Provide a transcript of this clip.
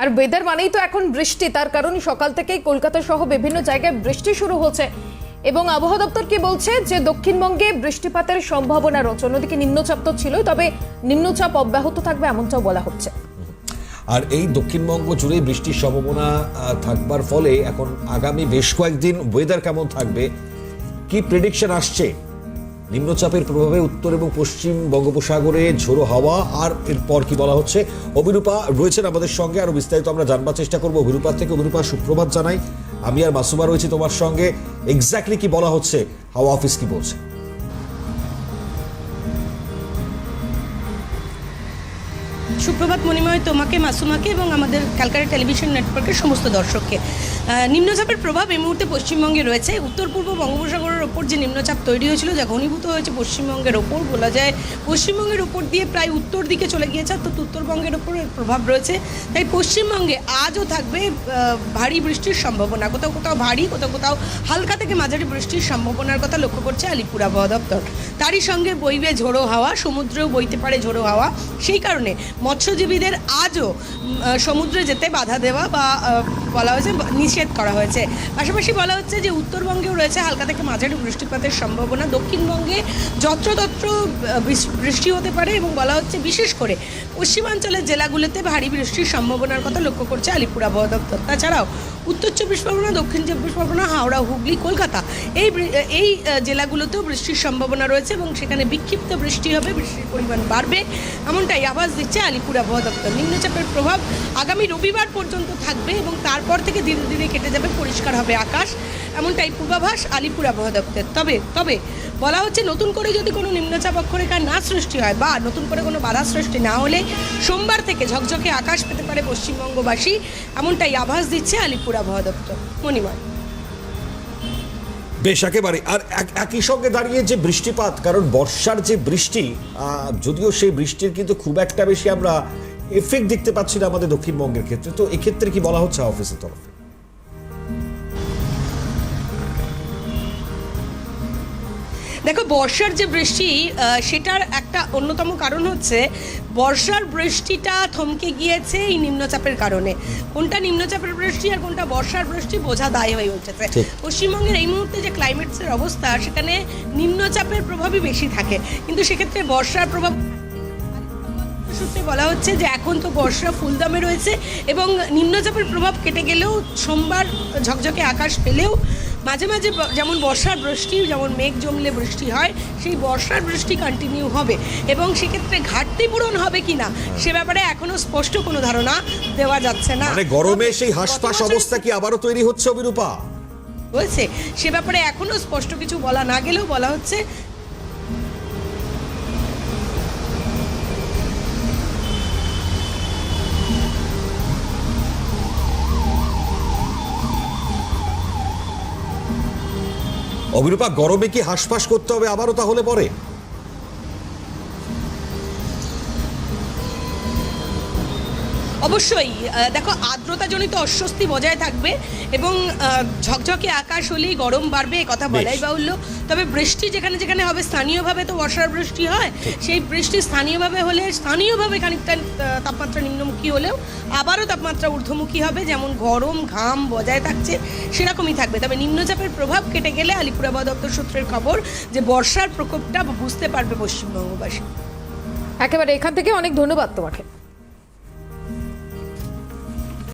আর weather মানেই তো এখন বৃষ্টি। তার কারণ সকাল থেকেই কলকাতা সহ বিভিন্ন জায়গায় বৃষ্টি শুরু হচ্ছে। এবং আবহাওয়া দপ্তর কি বলছে? যে দক্ষিণবঙ্গে বৃষ্টিপাতের সম্ভাবনা রয়েছে। অন্যদিকে নিম্নচাপ তো ছিল তবে নিম্নচাপ অব্যাহত থাকবে এমনটাও বলা হচ্ছে। আর এই দক্ষিণবঙ্গ জুড়ে বৃষ্টির সম্ভাবনা থাকবার ফলে এখন আগামী বেশ কয়েকদিন ওয়েদার কেমন থাকবে? কি প্রেডিকশন আসছে? নিম্নচাপের প্রভাবে উত্তর এবং পশ্চিম বঙ্গোপসাগরে ঝোড়ো হাওয়া আর এরপর কি বলা হচ্ছে? অভিরূপা রয়েছেন আমাদের সঙ্গে। আরও বিস্তারিত আমরা জানবার চেষ্টা করব। অভিরূপার থেকে অভিরূপা, সুপ্রভাত জানাই। আমি আর মাসুমা রয়েছি তোমার সঙ্গে। এক্স্যাক্টলি কি বলা হচ্ছে? হাওয়া অফিস কি বলছে? সুপ্রভাত মণিময়, তোমাকে, মাসুমাকে এবং আমাদের ক্যালকাটা টেলিভিশন নেটওয়ার্কের সমস্ত দর্শককে। নিম্নচাপের প্রভাব এই মুহূর্তে পশ্চিমবঙ্গে রয়েছে। উত্তর পূর্ব বঙ্গোপসাগরের ওপর যে নিম্নচাপ তৈরি হয়েছিল, যা ঘনীভূত হয়েছে পশ্চিমবঙ্গের ওপর, বলা যায় পশ্চিমবঙ্গের ওপর দিয়ে প্রায় উত্তর দিকে চলে গিয়েছে, অর্থাৎ উত্তরবঙ্গের ওপর প্রভাব রয়েছে। তাই পশ্চিমবঙ্গে আজও থাকবে ভারী বৃষ্টির সম্ভাবনা। কোথাও কোথাও ভারী, কোথাও কোথাও হালকা থেকে মাঝারি বৃষ্টির সম্ভাবনার কথা লক্ষ্য করছে আলিপুর আবহাওয়া দপ্তর। তারই সঙ্গে বইবে ঝোড়ো হাওয়া, সমুদ্রেও বইতে পারে ঝোড়ো হাওয়া। সেই কারণে মৎস্যজীবীদের আজও সমুদ্রে যেতে বাধা দেওয়া বা বলা হয়েছে নিষেধ করা হয়েছে। পাশাপাশি বলা হচ্ছে যে উত্তরবঙ্গেও রয়েছে হালকা থেকে মাঝারি বৃষ্টিপাতের সম্ভাবনা। দক্ষিণবঙ্গে যত্রতত্র বৃষ্টি হতে পারে এবং বলা হচ্ছে বিশেষ করে পশ্চিমাঞ্চলের জেলাগুলোতে ভারী বৃষ্টির সম্ভাবনার কথা লক্ষ্য করছে আলিপুর আবহাওয়া দপ্তর। তাছাড়াও উত্তর চব্বিশ পরগনা, দক্ষিণ চব্বিশ পরগনা, হাওড়া, হুগলি, কলকাতা এই এই জেলাগুলোতেও বৃষ্টির সম্ভাবনা রয়েছে। এবং সেখানে বিক্ষিপ্ত বৃষ্টি হবে, বৃষ্টির পরিমাণ বাড়বে। এমনটাই আভাস দিচ্ছে আলিপুর আবহাওয়া দপ্তর নিম্নচাপের প্রভাব আগামী রবিবার পর্যন্ত থাকবে এবং তারপর থেকে ধীরে ধীরে কেটে যাবে, পরিষ্কার হবে আকাশ। এমনটাই পূর্বাভাস আলিপুর আবহাওয়া দপ্তর তবে তবে বলা হচ্ছে নতুন করে যদি কোনো নিম্নচাপ অক্ষরেখা না সৃষ্টি হয় বা নতুন করে কোনো বাধা সৃষ্টি না হলে সোমবার থেকে ঝকঝকে আকাশ পেতে পারে পশ্চিমবঙ্গবাসী। এমনটাই আভাস দিচ্ছে আলিপুর আবহাওয়া দপ্তর মণিময়। বেশ, একেবারে। আর এক- একই সঙ্গে দাঁড়িয়ে যে বৃষ্টিপাত, কারণ বর্ষার যে বৃষ্টি যদিও সেই বৃষ্টির কিন্তু খুব একটা বেশি আমরা এফেক্ট দেখতে পাচ্ছি না আমাদের দক্ষিণবঙ্গের ক্ষেত্রে। তো এক্ষেত্রে কি বলা হচ্ছে অফিসের তরফে? দেখো বর্ষার যে বৃষ্টি সেটার একটা অন্যতম কারণ হচ্ছে বর্ষার বৃষ্টিটা থমকে গিয়েছে এই নিম্নচাপের কারণে। কোনটা নিম্নচাপের বৃষ্টি আর কোনটা বর্ষার বৃষ্টি বোঝা দায় হয়ে উঠেছে। পশ্চিমবঙ্গের এই মুহূর্তে যে ক্লাইমেটসের অবস্থা সেখানে নিম্নচাপের প্রভাবই বেশি থাকে। কিন্তু সেক্ষেত্রে বর্ষার প্রভাব সূত্রে বলা হচ্ছে যে এখন তো বর্ষা ফুলদমে রয়েছে এবং নিম্নচাপের প্রভাব কেটে গেলেও সোমবার ঝকঝকে আকাশ পেলেও মাঝে মাঝে যেমন বর্ষার বৃষ্টি যেমন মেঘ জমলে বৃষ্টি হয় সেই বর্ষার বৃষ্টি কন্টিনিউ হবে। এবং সেক্ষেত্রে ঘাটতি পূরণ হবে কি না সে ব্যাপারে এখনও স্পষ্ট কোনো ধারণা দেওয়া যাচ্ছে না। মানে গরমে সেই হাসপাস অবস্থা কি আবারও তৈরি হচ্ছে অবিরূপা? হয়েছে। সে ব্যাপারে এখনও স্পষ্ট কিছু বলা না গেলেও বলা হচ্ছে অভিরূপা গরমে কি হাসপাস করতে হবে আবারও তাহলে পরে? অবশ্যই দেখো আর্দ্রতাজনিত অস্বস্তি বজায় থাকবে এবং ঝকঝকে আকাশ হলেই গরম বাড়বে কথা বলাই বাহুল্য। তবে বৃষ্টি যেখানে যেখানে হবে স্থানীয়ভাবে তো বর্ষার বৃষ্টি হয় সেই বৃষ্টি স্থানীয়ভাবে হলে স্থানীয়ভাবে খানিকটা তাপমাত্রা নিম্নমুখী হলেও আবারও তাপমাত্রা ঊর্ধ্বমুখী হবে যেমন গরম ঘাম বজায় থাকছে সেরকমই থাকবে। তবে নিম্নচাপের প্রভাব কেটে গেলে আলিপুর আবহাওয়া দপ্তর সূত্রের খবর যে বর্ষার প্রকোপটা বুঝতে পারবে পশ্চিমবঙ্গবাসী। একেবারে এখান থেকে অনেক ধন্যবাদ তোমাকে।